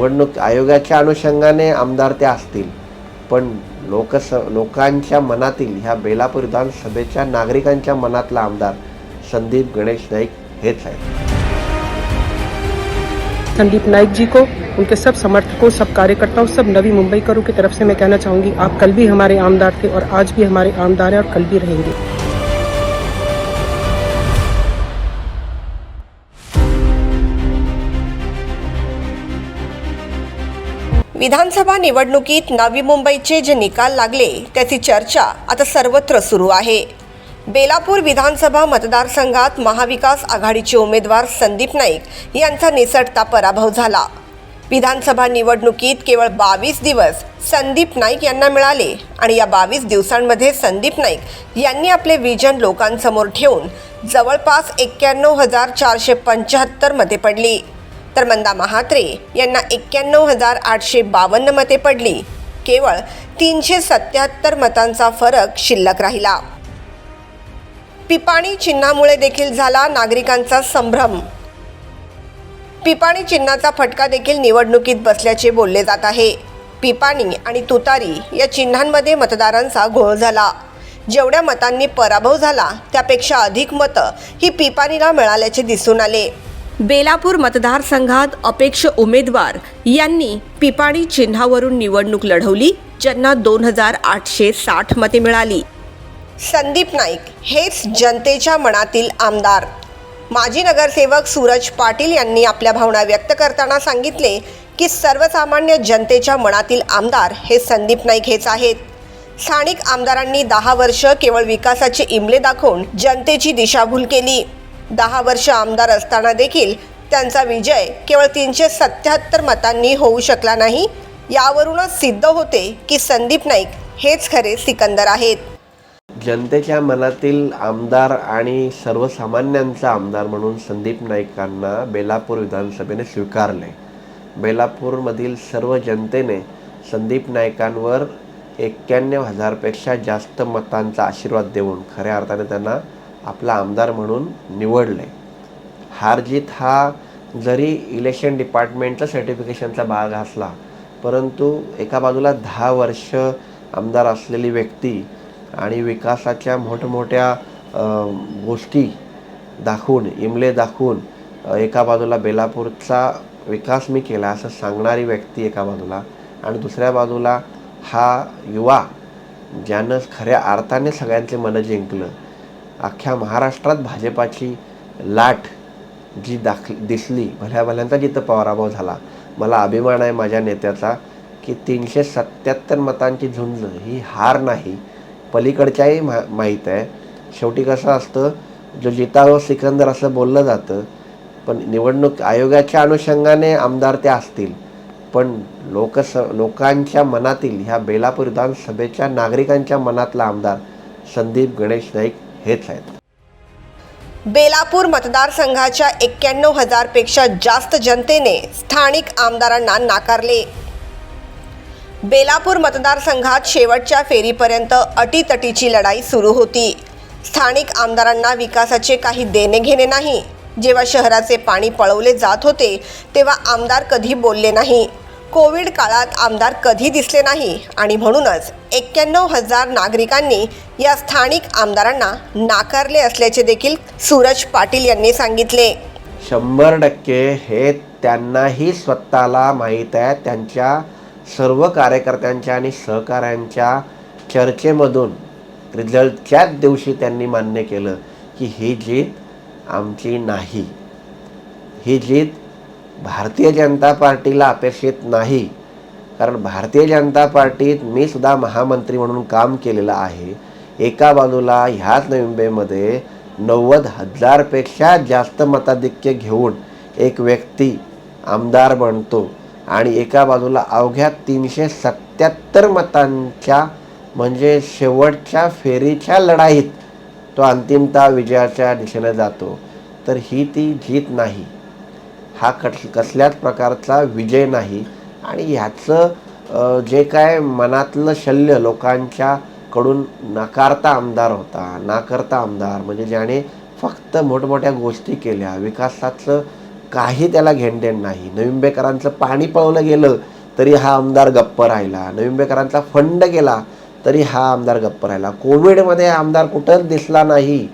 निवडणूक आयोगाच्या अनुषंगाने आमदार ते असतील. पण लोकस लोकांच्या मनातील, ह्या बेलापूर विधानसभेच्या नागरिकांच्या मनातला आमदार संदीप गणेश नाईक हेच आहेत. संदीप नाइक जी को, उनके सब समर्थकों, सब कार्यकर्ताओं, सब नवी मुंबईकरों की तरफ़ से मैं कहना चाहूँगी, आप कल भी हमारे आमदार थे और आज भी हमारे आमदार हैं और कल भी रहेंगे। विधानसभा निवडणुकीत नवी मुंबईचे जे निकाल लागले त्याची चर्चा आता सर्वत्र सुरू आहे. बेलापूर विधानसभा मतदारसंघात महाविकास आघाडीचे उमेदवार संदीप नाईक यांचा निसटता पराभव झाला. विधानसभा निवडणुकीत केवळ बावीस दिवस संदीप नाईक यांना मिळाले आणि या बावीस दिवसांमध्ये संदीप नाईक यांनी आपले विजन लोकांसमोर ठेवून जवळपास एक्क्याण्णव हजार चारशे पंच्याहत्तर मते पडली. तर मंदा महात्रे यांना एक्क्याण्णव हजार आठशे बावन्न मते पडली. केवळ तीनशे सत्याहत्तर मतांचा फरक शिल्लक राहिला. पिपाणी चिन्हामुळे देखील झाला नागरिकांचा संभ्रम. पिपाणी चिन्हाचा फटका देखील निवडणुकीत बसल्याचे बोलले जात आहे. पिपाणी आणि तुतारी या चिन्हांमध्ये मतदारांचा घोळ झाला. जेवढ्या मतांनी पराभव झाला त्यापेक्षा अधिक मतं ही पिपाणीला मिळाल्याचे दिसून आले. बेलापूर मतदारसंघात अपेक्ष उमेदवार यांनी पिपाणी चिन्हावरून निवडणूक लढवली ज्यांना दोन हजार आठशे साठ मते मिळाली. संदीप नाईक हेच जनतेच्या मनातील आमदार. माजी नगरसेवक सूरज पाटील यांनी आपल्या भावना व्यक्त करताना सांगितले की सर्वसामान्य जनतेच्या मनातील आमदार हे संदीप नाईक हेच आहेत. स्थानिक आमदारांनी दहा वर्ष केवळ विकासाचे इमले दाखवून जनतेची दिशाभूल केली. दहा वर्ष आमदार असताना देखील त्यांचा विजय केवळ तीनशे सत्याहत्तर मतांनी होऊ शकला नाही. यावरूनच सिद्ध होते की संदीप नाईक हेच खरे सिकंदर आहेत. जनतेच्या मनातील आमदार आणि सर्वसामान्यांचा आमदार म्हणून संदीप नाईकांना बेलापूर विधानसभेने स्वीकारले. बेलापूरमधील सर्व जनतेने संदीप नाईकांवर एक्क्याण्णव हजारपेक्षा जास्त मतांचा आशीर्वाद देऊन खऱ्या अर्थाने त्यांना आपला आमदार म्हणून निवडले. आहे हारजीत हा जरी इलेक्शन डिपार्टमेंटचा सर्टिफिकेशनचा भाग असला परंतु एका बाजूला दहा वर्ष आमदार असलेली व्यक्ती आणि विकासाच्या मोठमोठ्या गोष्टी दाखवून इमले दाखवून एका बाजूला बेलापूरचा विकास मी केला असं सांगणारी व्यक्ती एका बाजूला आणि दुसऱ्या बाजूला हा युवा ज्यानं खऱ्या अर्थाने सगळ्यांचे मनं जिंकलं अख्ख्या महाराष्ट्रात भाजपाची लाट जी दाख दिसली भल्या भल्यांचा जिथं पराभव झाला. मला अभिमान आहे माझ्या नेत्याचा की तीनशे सत्याहत्तर मतांची झुंज ही हार नाही. पलीकडच्याही मा माहीत आहे. शेवटी कसं असतं जो जितावं सिकंदर असं बोललं जातं पण निवडणूक आयोगाच्या अनुषंगाने आमदार त्या असतील. पण लोकस लोकांच्या मनातील ह्या बेलापूर विधानसभेच्या नागरिकांच्या मनातला आमदार संदीप गणेश नाईक हेच आहेत बेलापूर मतदारसंघाच्या एक्क्याण्णव हजारपेक्षा जास्त जनतेने स्थानिक आमदारांना नाकारले. बेलापूर मतदारसंघात शेवटच्या फेरीपर्यंत अटीतटीची लढाई सुरू होती. स्थानिक आमदारांना विकासाचे काही देणे घेणे नाही. जेव्हा शहराचे पाणी पळवले जात होते तेव्हा आमदार कधी बोलले नाही. कोविड काळात आमदार कधी दिसले नाही आणि म्हणूनच एक्क्याण्णव हजार नागरिकांनी या स्थानिक आमदारांना नाकारले असल्याचे देखील सूरज पाटील यांनी सांगितले. शंभर टक्के हे त्यांनाही स्वतःला माहीत आहे. त्यांच्या सर्व कार्यकर्त्यांच्या आणि सहकाऱ्यांच्या चर्चेमधून रिझल्टच्याच दिवशी त्यांनी मान्य केलं की ही जीत आमची नाही. ही जीत भारतीय जनता पार्टीला अपेक्षित नाही. कारण भारतीय जनता पार्टीत मी सुद्धा महामंत्री म्हणून काम केलेलं आहे. एका बाजूला ह्याच नवी मुंबईमध्ये नव्वद हजारपेक्षा जास्त मताधिक्य घेऊन एक व्यक्ती आमदार बनतो आणि एका बाजूला अवघ्या तीनशे सत्याहत्तर मतांच्या म्हणजे शेवटच्या फेरीच्या लढाईत तो अंतिमता विजयाच्या दिशेने जातो. तर ही ती जीत नाही. हा कस कसल्याच प्रकारचा विजय नाही. आणि ह्याचं जे काय मनातलं शल्य लोकांच्या कडून नाकारता आमदार होता नाकारता आमदार म्हणजे ज्याने फक्त मोठमोठ्या गोष्टी केल्या विकासाचं काही त्याला घेणदेण नाही. नवी पाणी पळवलं गेलं तरी हा आमदार गप्प राहिला. नवी फंड गेला तरी हा आमदार गप्प राहिला. कोविडमध्ये आमदार कुठंच दिसला नाही.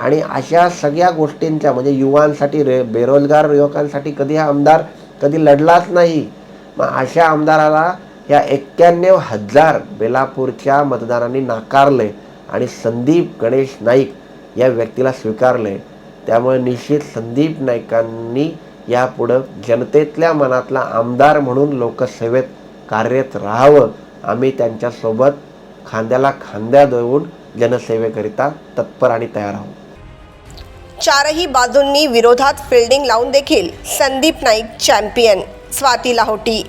आणि अशा सगळ्या गोष्टींच्या म्हणजे युवांसाठी रे बेरोजगार युवकांसाठी कधी हा आमदार कधी लढलाच नाही. मग अशा आमदाराला या एक्क्याण्णव हजार बेलापूरच्या मतदारांनी नाकारले आणि संदीप गणेश नाईक या व्यक्तीला स्वीकारले. त्यामुळे निश्चित संदीप नाईकांनी यापुढं जनतेतल्या मनातला आमदार म्हणून लोकसेवेत कार्यरत राहावं. आम्ही त्यांच्यासोबत खांद्याला खांद्या देऊन जनसेवेकरिता तत्पर आणि तयार आहोत. चारही बाजूंनी विरोधात फिल्डिंग लावून देखील संदीप नाईक चॅम्पियन स्वाती लाहोटी.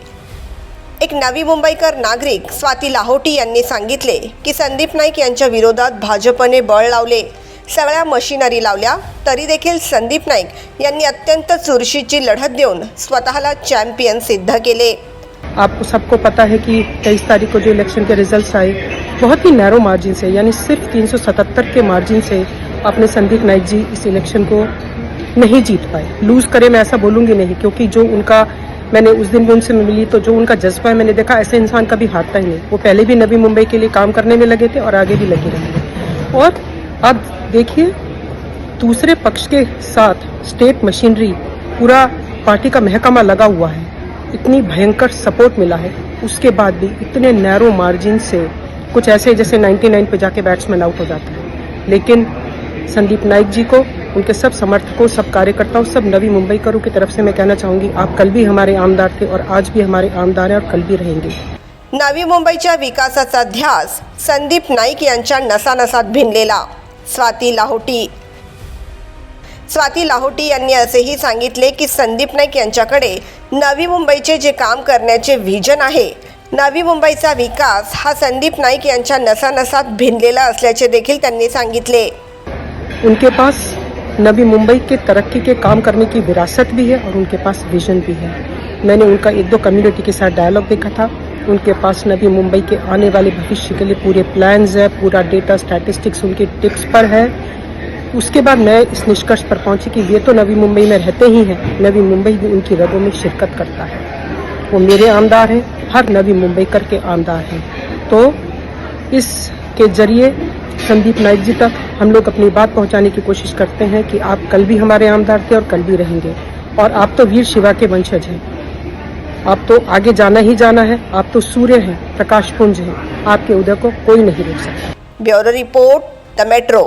एक नवी मुंबईकर नागरिक स्वाती लाहोटी यांनी सांगितले की संदीप नाईक यांच्या विरोधात भाजपने बळ लावले सगळ्या मशिनरी लावल्या तरी देखील संदीप नाईक यांनी अत्यंत चुरशीची लढत देऊन स्वतःला चॅम्पियन सिद्ध केले. आप सबको पता है कि तेईस तारीख को जो इलेक्शन के रिजल्ट्स आए बहुत ही नैरो मार्जिन से यानी सिर्फ 377 के मार्जिन से अपने संदीप नाइक जी इस इलेक्शन को नहीं जीत पाए। लूज करे, मैं ऐसा बोलूँगी नहीं, क्योंकि जो उनका मैंने उस दिन भी उनसे मिली तो जो उनका जज्बा है, मैंने देखा ऐसे इंसान कभी हारता ही नहीं। वो पहले भी नवी मुंबई के लिए काम करने में लगे थे और आगे भी लगे रहेंगे और अब देखिए, दूसरे पक्ष के साथ स्टेट मशीनरी पूरा पार्टी का महकमा लगा हुआ है। इतनी भयंकर सपोर्ट मिला है। उसके बाद भी इतने नैरो मार्जिन से कुछ ऐसे जैसे 99 पे जाके बैट्समैन आउट हो जाता है। लेकिन संदीप नाइक जी को उनके सब समर्थकों सब कार्यकर्ताओं सब नवी मुंबई करों की तरफ से मैं कहना चाहूंगी आप कल भी हमारे आमदार थे और आज भी हमारे आमदार हैं और कल भी रहेंगे। नवी मुंबईच्या विकासाचा ध्यास संदीप नाईक यांच्या नसानसात भिनलेला स्वाती लाहोटी. स्वाती लाहोटी यांनी असेही सांगितले की संदीप नाईक यांच्याकडे नवी मुंबईचे जे काम करण्याचे व्हिजन आहे नवी मुंबईचा विकास हा संदीप नाईक यांच्या नसानसात भिनलेला असल्याचे देखील त्यांनी सांगितले. उनके पास नवी मुंबई के तरक्की के काम करने की विरासत भी है और उनके पास विजन भी है। मैंने उनका एक दो कम्युनिटी के साथ डायलॉग देखा था। उनके पास नवी मुंबई के आने वाले भविष्य के लिए पूरे प्लान्स है, पूरा डेटा स्टैटिस्टिक्स उनके टिप्स पर है। उसके बाद मैं इस निष्कर्ष पर पहुँची कि ये तो नवी मुंबई में रहते ही हैं। नवी मुंबई भी उनकी रगों में शिरकत करता है। वो मेरे आमदार हैं, हर नवी मुंबई कर के आमदार हैं। तो इसके ज़रिए संदीप नाइक जी तक हम लोग अपनी बात पहुँचाने की कोशिश करते हैं कि आप कल भी हमारे आमदार थे और कल भी रहेंगे। और आप तो वीर शिवा के वंशज हैं। आप तो आगे जाना ही जाना है। आप तो सूर्य हैं, प्रकाश पुंज हैं। आपके उदय को कोई नहीं रोक सकता। Bureau report, the metro.